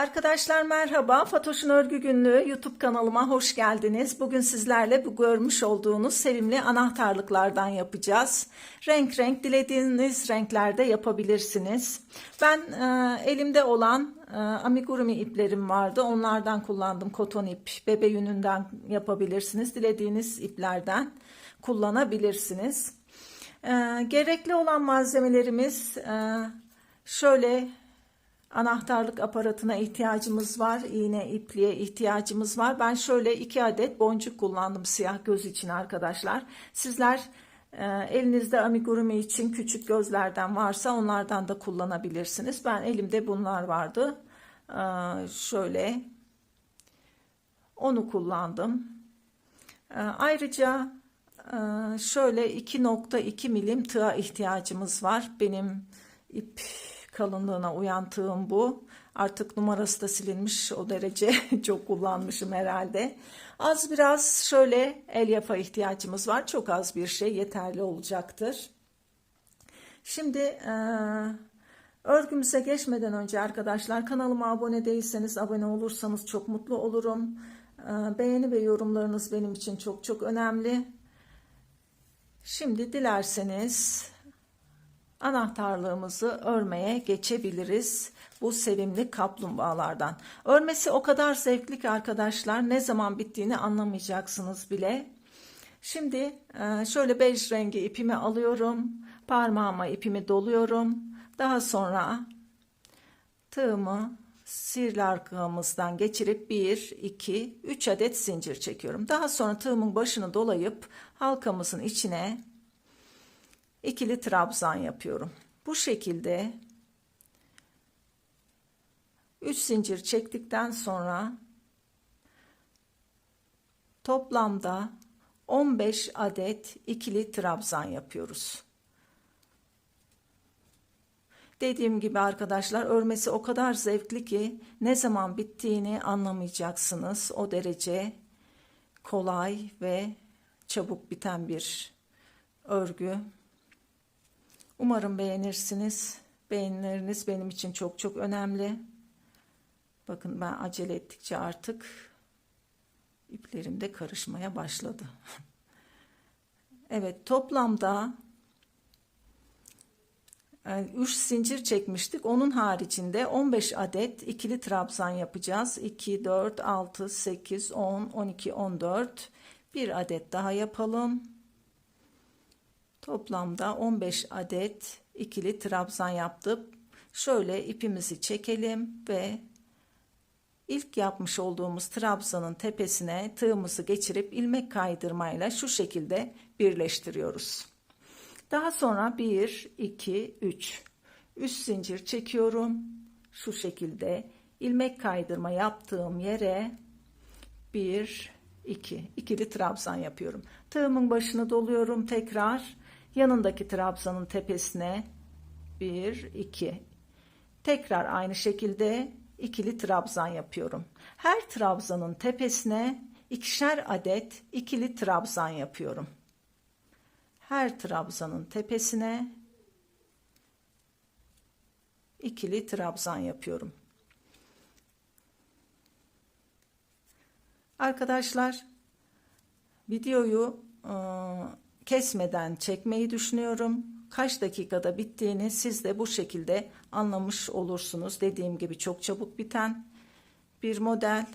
Arkadaşlar merhaba. Fatoş'un Örgü Günlüğü YouTube kanalıma hoş geldiniz. Bugün sizlerle bu görmüş olduğunuz sevimli anahtarlıklardan yapacağız. Renk renk dilediğiniz renklerde yapabilirsiniz. Ben e, elimde olan e, amigurumi iplerim vardı. Onlardan kullandım. Koton ip, bebe yününden yapabilirsiniz. Dilediğiniz iplerden kullanabilirsiniz. E, gerekli olan malzemelerimiz e, şöyle anahtarlık aparatına ihtiyacımız var. İğne ipliğe ihtiyacımız var. Ben şöyle iki adet boncuk kullandım siyah göz için arkadaşlar. Sizler e, elinizde amigurumi için küçük gözlerden varsa onlardan da kullanabilirsiniz. Ben elimde bunlar vardı. E, şöyle onu kullandım. E, ayrıca e, şöyle 2.2 milim tığa ihtiyacımız var. Benim ip kalınlığına uyan tığım bu. Artık numarası da silinmiş o derece çok kullanmışım herhalde. Az biraz şöyle elyaf'a ihtiyacımız var. Çok az bir şey yeterli olacaktır. Şimdi e, örgümüze geçmeden önce arkadaşlar kanalıma abone değilseniz abone olursanız çok mutlu olurum. E, beğeni ve yorumlarınız benim için çok çok önemli. Şimdi dilerseniz anahtarlığımızı örmeye geçebiliriz bu sevimli kaplumbağalardan. Örmesi o kadar zevkli ki arkadaşlar ne zaman bittiğini anlamayacaksınız bile. Şimdi e, şöyle bej rengi ipimi alıyorum. Parmağıma ipimi doluyorum. Daha sonra tığımı sihirli arkamızdan geçirip 1, 2, 3 adet zincir çekiyorum. Daha sonra tığımın başını dolayıp halkamızın içine ikili trabzan yapıyorum. Bu şekilde 3 zincir çektikten sonra toplamda 15 adet ikili trabzan yapıyoruz. Dediğim gibi arkadaşlar örmesi o kadar zevkli ki ne zaman bittiğini anlamayacaksınız. O derece kolay ve çabuk biten bir örgü. Umarım beğenirsiniz. Beğenileriniz benim için çok çok önemli. Bakın ben acele ettikçe artık iplerim de karışmaya başladı. evet toplamda 3 zincir çekmiştik. Onun haricinde 15 adet ikili trabzan yapacağız. 2, 4, 6, 8, 10, 12, 14. Bir adet daha yapalım. Toplamda 15 adet ikili trabzan yaptık. Şöyle ipimizi çekelim ve ilk yapmış olduğumuz trabzanın tepesine tığımızı geçirip ilmek kaydırmayla şu şekilde birleştiriyoruz. Daha sonra 1, 2, 3. Üst zincir çekiyorum. Şu şekilde ilmek kaydırma yaptığım yere 1, 2, ikili trabzan yapıyorum. Tığımın başını doluyorum tekrar yanındaki trabzanın tepesine 1 2 tekrar aynı şekilde ikili trabzan yapıyorum. Her trabzanın tepesine ikişer adet ikili trabzan yapıyorum. Her trabzanın tepesine ikili trabzan yapıyorum. Arkadaşlar videoyu ıı, kesmeden çekmeyi düşünüyorum. Kaç dakikada bittiğini siz de bu şekilde anlamış olursunuz. Dediğim gibi çok çabuk biten bir model.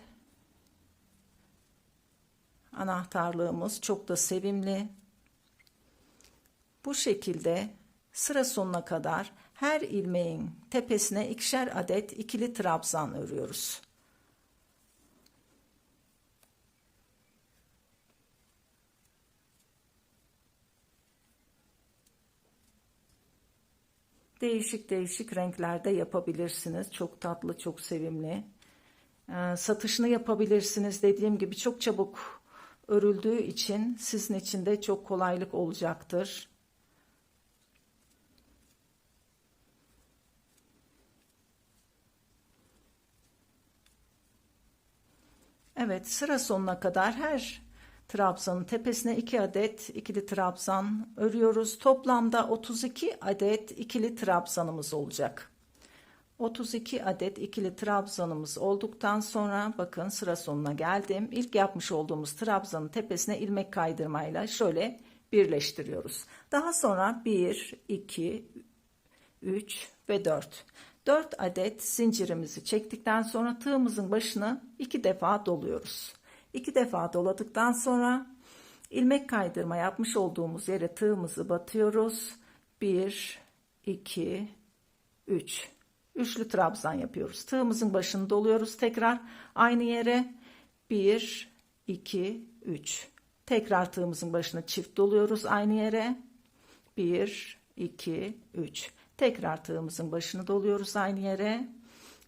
Anahtarlığımız çok da sevimli. Bu şekilde sıra sonuna kadar her ilmeğin tepesine ikişer adet ikili trabzan örüyoruz. Değişik değişik renklerde yapabilirsiniz. Çok tatlı, çok sevimli. Ee, satışını yapabilirsiniz. Dediğim gibi çok çabuk örüldüğü için sizin için de çok kolaylık olacaktır. Evet sıra sonuna kadar her trabzanın tepesine 2 adet ikili trabzan örüyoruz. Toplamda 32 adet ikili trabzanımız olacak. 32 adet ikili trabzanımız olduktan sonra bakın sıra sonuna geldim. İlk yapmış olduğumuz trabzanın tepesine ilmek kaydırmayla şöyle birleştiriyoruz. Daha sonra 1, 2, 3 ve 4. 4 adet zincirimizi çektikten sonra tığımızın başını 2 defa doluyoruz. 2 defa doladıktan sonra ilmek kaydırma yapmış olduğumuz yere tığımızı batıyoruz. 1, 2, 3. Üçlü trabzan yapıyoruz. Tığımızın başını doluyoruz tekrar aynı yere. 1, 2, 3. Tekrar tığımızın başına çift doluyoruz aynı yere. 1, 2, 3. Tekrar tığımızın başını doluyoruz aynı yere.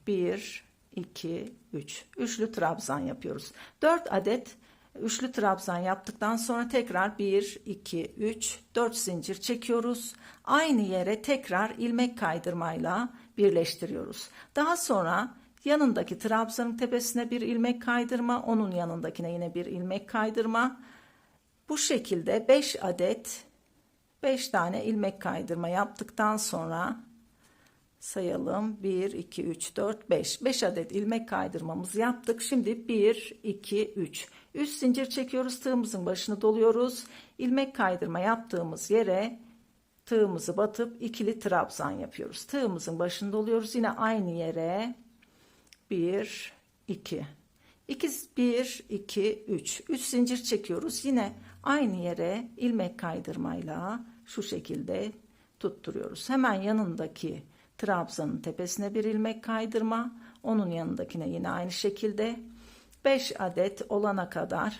1, 2, 3. Üçlü trabzan yapıyoruz. 4 adet üçlü trabzan yaptıktan sonra tekrar 1, 2, 3, 4 zincir çekiyoruz. Aynı yere tekrar ilmek kaydırmayla birleştiriyoruz. Daha sonra yanındaki trabzanın tepesine bir ilmek kaydırma, onun yanındakine yine bir ilmek kaydırma. Bu şekilde 5 adet 5 tane ilmek kaydırma yaptıktan sonra sayalım. 1 2 3 4 5 5 adet ilmek kaydırmamızı yaptık. Şimdi 1 2 3 3 zincir çekiyoruz. Tığımızın başını doluyoruz. İlmek kaydırma yaptığımız yere tığımızı batıp ikili trabzan yapıyoruz. Tığımızın başını doluyoruz. Yine aynı yere 1 2 2 1 2 3 3 zincir çekiyoruz. Yine aynı yere ilmek kaydırmayla şu şekilde tutturuyoruz. Hemen yanındaki trabzanın tepesine bir ilmek kaydırma onun yanındakine yine aynı şekilde 5 adet olana kadar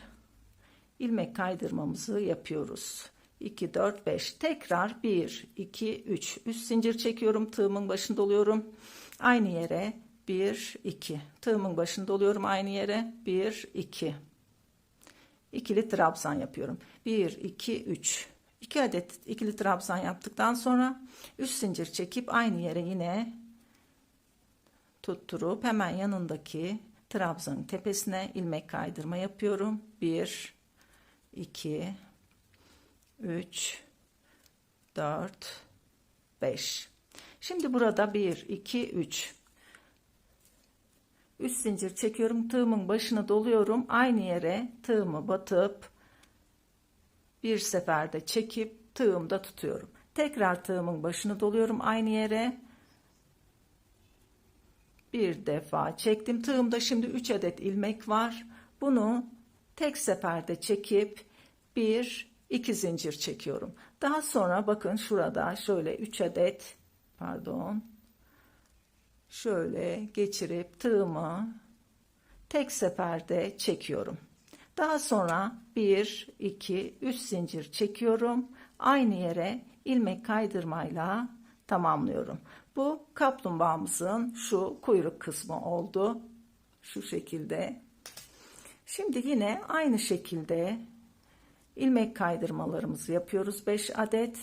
ilmek kaydırmamızı yapıyoruz. 2 4 5 tekrar 1 2 3 3 zincir çekiyorum tığımın başında oluyorum. Aynı yere 1 2 tığımın başında oluyorum aynı yere 1 2 ikili trabzan yapıyorum. 1 2 3 2 adet ikili trabzan yaptıktan sonra 3 zincir çekip aynı yere yine tutturup hemen yanındaki trabzanın tepesine ilmek kaydırma yapıyorum. 1 2 3 4 5 şimdi burada 1 2 3 3 zincir çekiyorum. Tığımın başını doluyorum. Aynı yere tığımı batıp bir seferde çekip tığımda tutuyorum. Tekrar tığımın başını doluyorum aynı yere. Bir defa çektim. Tığımda şimdi 3 adet ilmek var. Bunu tek seferde çekip bir iki zincir çekiyorum. Daha sonra bakın şurada şöyle 3 adet pardon şöyle geçirip tığımı tek seferde çekiyorum. Daha sonra 1, 2, 3 zincir çekiyorum. Aynı yere ilmek kaydırmayla tamamlıyorum. Bu kaplumbağamızın şu kuyruk kısmı oldu. Şu şekilde. Şimdi yine aynı şekilde ilmek kaydırmalarımızı yapıyoruz. 5 adet.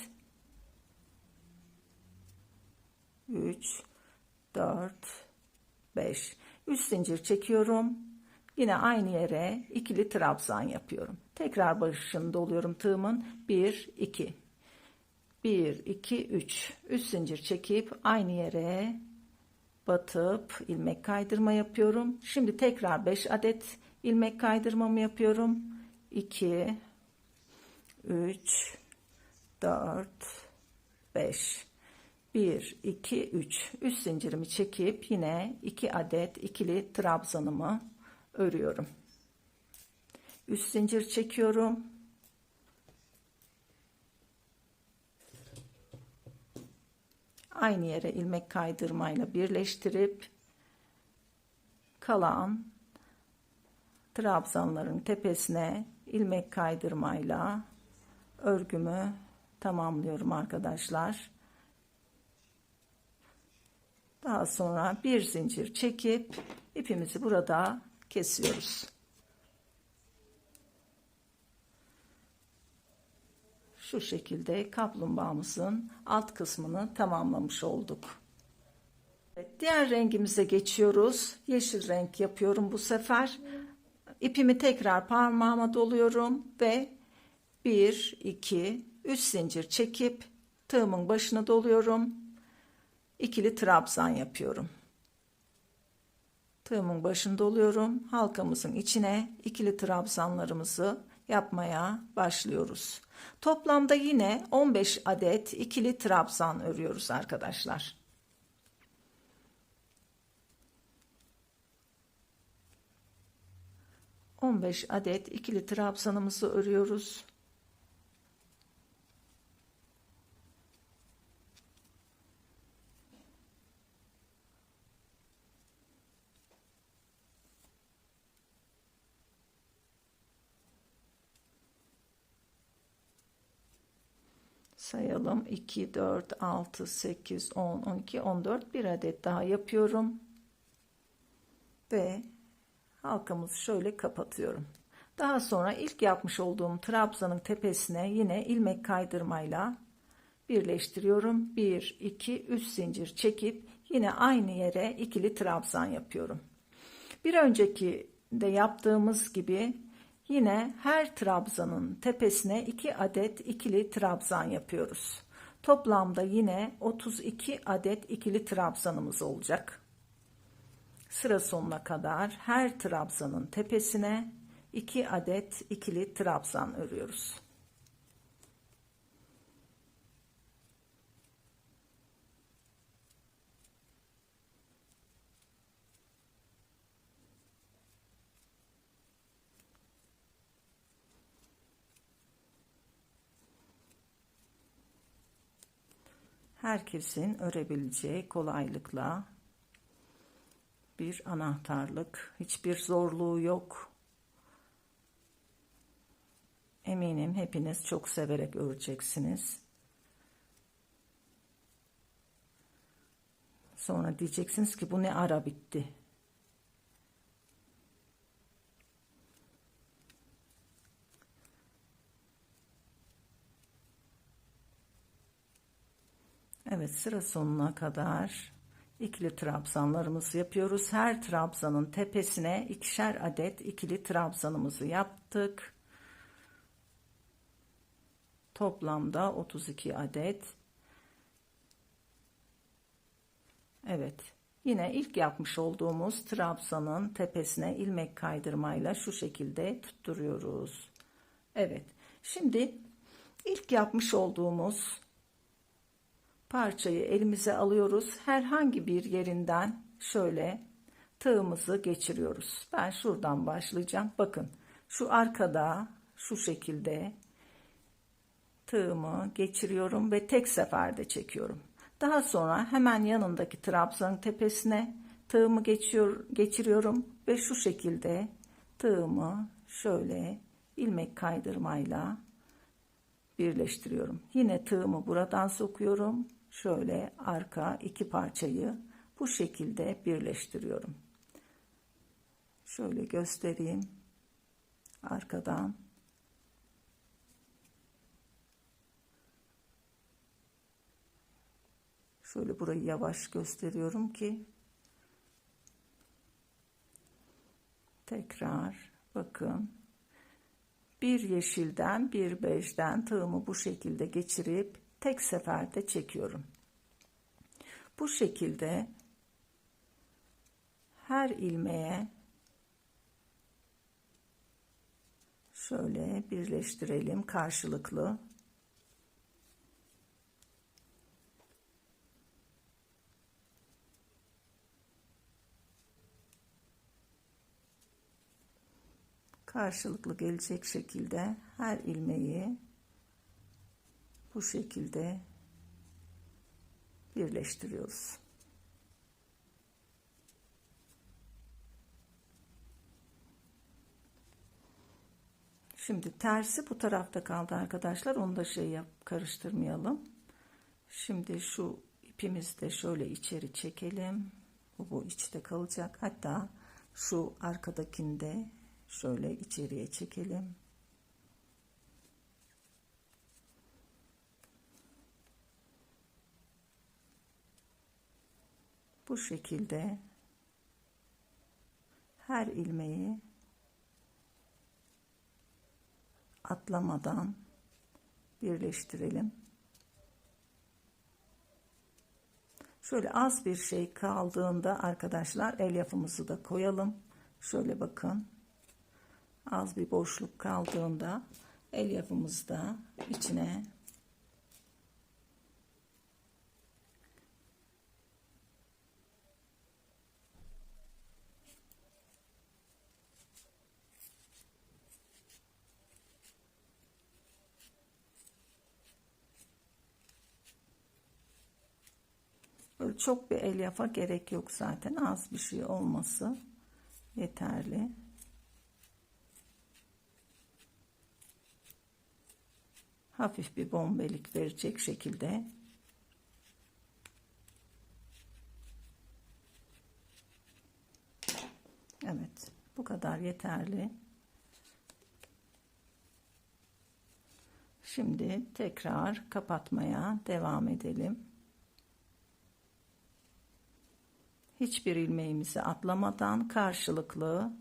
3 4 5 3 zincir çekiyorum yine aynı yere ikili trabzan yapıyorum. Tekrar başını doluyorum tığımın. 1 2 1 2 3 3 zincir çekip aynı yere batıp ilmek kaydırma yapıyorum. Şimdi tekrar 5 adet ilmek kaydırmamı yapıyorum. 2 3 4 5 1 2 3 3 zincirimi çekip yine 2 adet ikili trabzanımı örüyorum. 3 zincir çekiyorum. Aynı yere ilmek kaydırmayla birleştirip kalan trabzanların tepesine ilmek kaydırmayla örgümü tamamlıyorum arkadaşlar. Daha sonra bir zincir çekip ipimizi burada kesiyoruz. Şu şekilde kaplumbağamızın alt kısmını tamamlamış olduk. Evet, diğer rengimize geçiyoruz. Yeşil renk yapıyorum bu sefer. İpimi tekrar parmağıma doluyorum ve 1 2 3 zincir çekip tığımın başına doluyorum ikili trabzan yapıyorum. Tığımın başında oluyorum. Halkamızın içine ikili trabzanlarımızı yapmaya başlıyoruz. Toplamda yine 15 adet ikili trabzan örüyoruz arkadaşlar. On beş adet ikili trabzanımızı örüyoruz. Sayalım. 2 4 6 8 10 12 14 bir adet daha yapıyorum. Ve halkamızı şöyle kapatıyorum. Daha sonra ilk yapmış olduğum trabzanın tepesine yine ilmek kaydırmayla birleştiriyorum. 1 2 3 zincir çekip yine aynı yere ikili trabzan yapıyorum. Bir önceki de yaptığımız gibi Yine her trabzanın tepesine 2 adet ikili trabzan yapıyoruz. Toplamda yine 32 adet ikili trabzanımız olacak. Sıra sonuna kadar her trabzanın tepesine 2 adet ikili trabzan örüyoruz. Herkesin örebileceği kolaylıkla bir anahtarlık. Hiçbir zorluğu yok. Eminim hepiniz çok severek öreceksiniz. Sonra diyeceksiniz ki bu ne ara bitti. Evet sıra sonuna kadar ikili trabzanlarımızı yapıyoruz. Her trabzanın tepesine ikişer adet ikili trabzanımızı yaptık. Toplamda 32 adet. Evet. Yine ilk yapmış olduğumuz trabzanın tepesine ilmek kaydırmayla şu şekilde tutturuyoruz. Evet. Şimdi ilk yapmış olduğumuz parçayı elimize alıyoruz. Herhangi bir yerinden şöyle tığımızı geçiriyoruz. Ben şuradan başlayacağım. Bakın şu arkada şu şekilde tığımı geçiriyorum ve tek seferde çekiyorum. Daha sonra hemen yanındaki trabzanın tepesine tığımı geçiyor, geçiriyorum ve şu şekilde tığımı şöyle ilmek kaydırmayla birleştiriyorum. Yine tığımı buradan sokuyorum şöyle arka iki parçayı bu şekilde birleştiriyorum. Şöyle göstereyim. Arkadan Şöyle burayı yavaş gösteriyorum ki tekrar bakın bir yeşilden bir bejden tığımı bu şekilde geçirip tek seferde çekiyorum. Bu şekilde her ilmeğe şöyle birleştirelim karşılıklı. karşılıklı gelecek şekilde her ilmeği bu şekilde birleştiriyoruz. Şimdi tersi bu tarafta kaldı arkadaşlar. Onu da şey yap karıştırmayalım. Şimdi şu ipimizi de şöyle içeri çekelim. Bu, bu içte kalacak. Hatta şu arkadakinde şöyle içeriye çekelim. Bu şekilde her ilmeği atlamadan birleştirelim. Şöyle az bir şey kaldığında arkadaşlar elyafımızı da koyalım. Şöyle bakın. Az bir boşluk kaldığında elyafımızı da içine Böyle çok bir elyafa gerek yok zaten. Az bir şey olması yeterli. Hafif bir bombelik verecek şekilde Evet, bu kadar yeterli. Şimdi tekrar kapatmaya devam edelim. Hiçbir ilmeğimizi atlamadan karşılıklı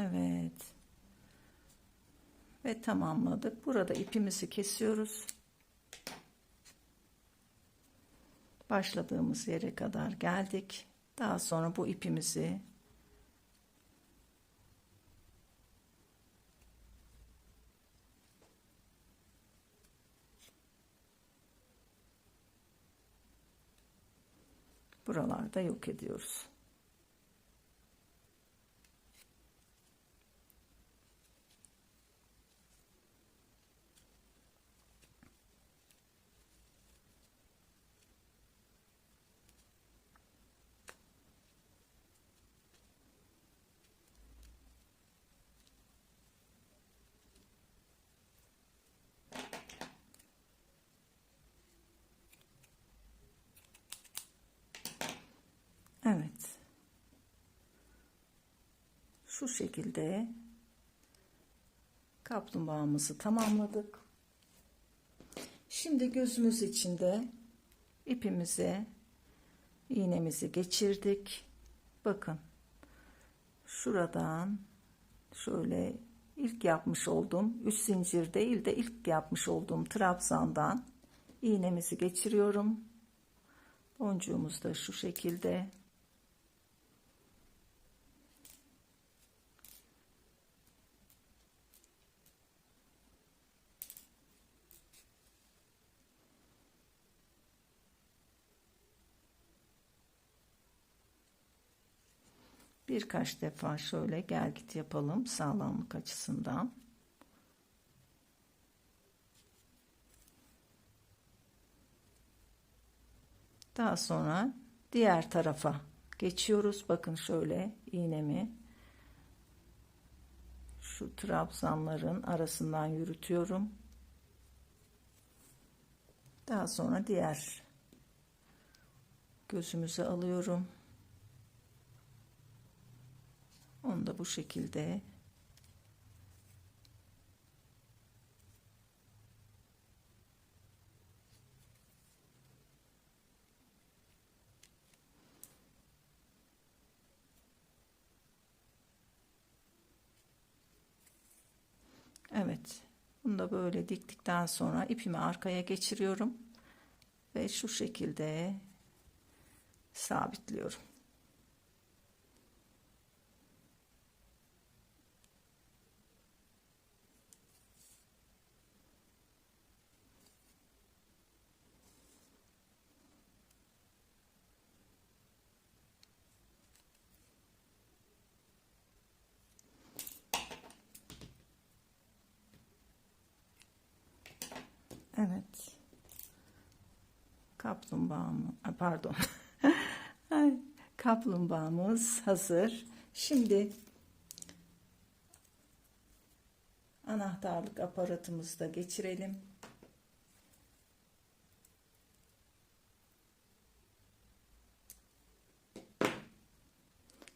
Evet. Ve tamamladık. Burada ipimizi kesiyoruz. Başladığımız yere kadar geldik. Daha sonra bu ipimizi buralarda yok ediyoruz. Evet. Şu şekilde kaplumbağamızı tamamladık. Şimdi gözümüz içinde ipimize iğnemizi geçirdik. Bakın. Şuradan şöyle ilk yapmış olduğum üç zincir değil de ilk yapmış olduğum trabzandan iğnemizi geçiriyorum. Boncuğumuz da şu şekilde birkaç defa şöyle gel git yapalım sağlamlık açısından. Daha sonra diğer tarafa geçiyoruz. Bakın şöyle iğnemi şu trabzanların arasından yürütüyorum. Daha sonra diğer gözümüzü alıyorum. Onu da bu şekilde Evet. Bunu da böyle diktikten sonra ipimi arkaya geçiriyorum ve şu şekilde sabitliyorum. Evet. Kaplumbağamı, pardon. Kaplumbağamız hazır. Şimdi anahtarlık aparatımızı da geçirelim.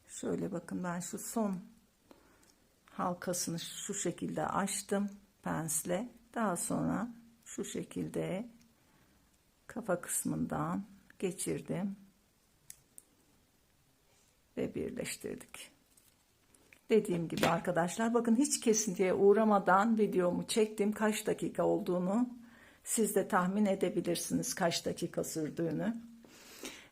Şöyle bakın ben şu son halkasını şu şekilde açtım pensle. Daha sonra şu şekilde kafa kısmından geçirdim ve birleştirdik. Dediğim gibi arkadaşlar bakın hiç kesintiye uğramadan videomu çektim. Kaç dakika olduğunu siz de tahmin edebilirsiniz kaç dakika sürdüğünü.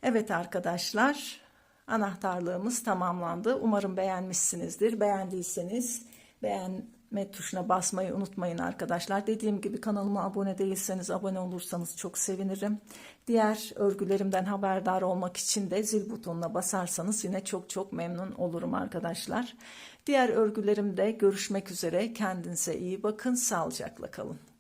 Evet arkadaşlar anahtarlığımız tamamlandı. Umarım beğenmişsinizdir. Beğendiyseniz beğenme tuşuna basmayı unutmayın arkadaşlar. Dediğim gibi kanalıma abone değilseniz abone olursanız çok sevinirim. Diğer örgülerimden haberdar olmak için de zil butonuna basarsanız yine çok çok memnun olurum arkadaşlar. Diğer örgülerimde görüşmek üzere. Kendinize iyi bakın. Sağlıcakla kalın.